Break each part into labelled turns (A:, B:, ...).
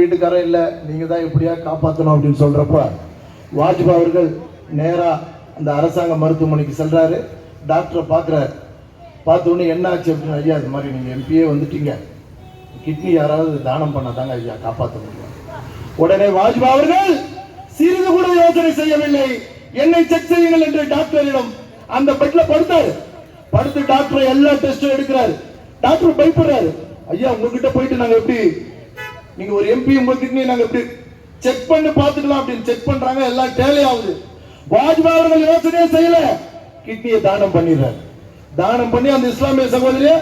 A: வீட்டுக்காரர் இல்லை நீங்கள் தான் எப்படியா காப்பாற்றணும் அப்படின்னு சொல்கிறப்ப வாஜ்பாய் அவர்கள் நேராக அந்த அரசாங்க மருத்துவமனைக்கு செல்றாரு. டாக்டரை பார்க்குறாரு. பார்த்தோன்னே உடனே என்ன ஆச்சு அப்படின்னு ஐயா இது மாதிரி நீங்கள் எம்பியே வந்துட்டீங்க. கிட்னி யாராவது தானம் பண்ணாதாங்க ஐயா காப்பாற்ற முடியும். உடனே வாஜ்பாய் அவர்கள் சிறிது கூட யோசனை செய்யவில்லை. என்னை செக் செய்யுங்கள் என்று டாக்டரிடம் அந்த பெட்ல படுத்தாரு. படுத்து டாக்டர் எல்லா டெஸ்டும் எடுக்கிறாரு. டாக்டர் பயப்படுறாரு. ஐயா உங்ககிட்ட போயிட்டு நாங்க எப்படி நீங்க ஒரு எம்பி உங்களுக்கு கிட்னி நாங்க எப்படி செக் பண்ணி பார்த்துக்கலாம் அப்படின்னு செக் பண்றாங்க. எல்லாம் டேலி ஆகுது. வாஜ்பாய் அவர்கள் யோசனையே செய்யல. கிட்னியை தானம் பண்ணிடுறாரு. தானம் பண்ணி அந்த இஸ்லாமிய சகோதரிய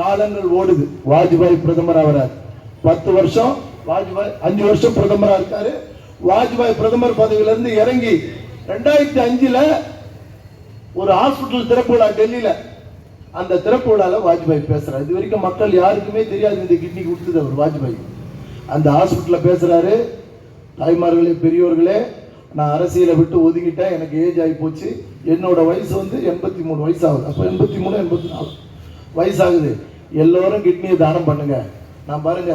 A: காலங்கள் ஓடுது. வாஜ்பாய் பிரதமர் ஆகிறார் பத்து வருஷம் வாஜ்பாய் அஞ்சு வருஷம் பிரதமரா இருக்காரு. வாஜ்பாய் பிரதமர் பதவியில இருந்து இறங்கி ரெண்டாயிரத்தி அஞ்சுல ஒரு ஹாஸ்பிட்டல் திறப்பு விழா டெல்லியில. அந்த திறப்பு விழால வாஜ்பாய் பேசுறாரு. இது வரைக்கும் மக்கள் யாருக்குமே தெரியாது இந்த கிட்னி கொடுத்தது அவர் வாஜ்பாய். அந்த ஹாஸ்பிட்டலில் பேசுகிறாரு தாய்மார்களே பெரியோர்களே நான் அரசியலை விட்டு ஒதுங்கிட்டேன். எனக்கு ஏஜ் ஆகி போச்சு. என்னோட வயசு வந்து எண்பத்தி மூணு வயசு ஆகுது அப்போ எண்பத்தி மூணு எண்பத்தி நாலு. வயசாகுது. எல்லோரும் கிட்னியை தானம் பண்ணுங்க. நான் பாருங்க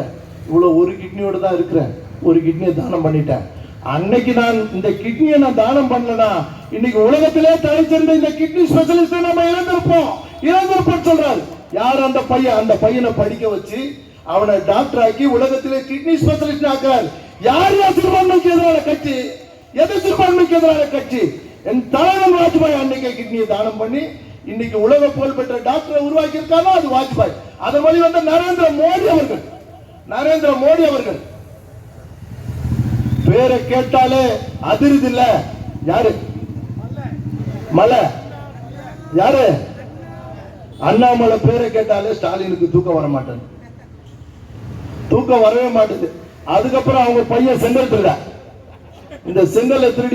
A: இவ்வளோ ஒரு கிட்னியோடு தான் இருக்கிறேன். ஒரு கிட்னியை தானம் பண்ணிட்டேன். அன்னைக்கு நான் இந்த கிட்னியை நான் தானம் பண்ணலனா இன்னைக்கு உலகத்திலே தலைச்சிருந்த இந்த கிட்னி ஸ்பெஷலிஸ்ட் நம்ம இழந்திருப்போம். இழந்திருப்போம் சொல்றாரு. யார் அந்த பையன்? அந்த பையனை படிக்க வச்சு அவனை டாக்டர் ஆக்கி உலகத்திலே கிட்னி ஸ்பெஷலிஸ்ட் ஆக்குறாரு. யார் யார் சிறுபான்மைக்கு எதிரான கட்சி? எது சிறுபான்மைக்கு எதிரான கட்சி? என் தலைவன் வாஜ்பாய் அன்னைக்கு கிட்னியை தானம் பண்ணி இன்னைக்கு உலக புகழ் பெற்ற டாக்டரை உருவாக்கி இருக்காரோ அது வாஜ்பாய். அதன் வழி வந்த நரேந்திர மோடி அவர்கள். நரேந்திர மோடி அவர்கள். பேரை கேட்டாலே அதிருது இல்ல. யாரு? மலை. யாரு? அண்ணாமலை பேரை கேட்டாலே ஸ்டாலினுக்கு தூக்கம் வர மாட்டேன் தூக்கம் வரவே மாட்டேது. அதுக்கப்புறம் அவங்க பையன் செங்கல் திருட. இந்த செங்கல்ல திருடி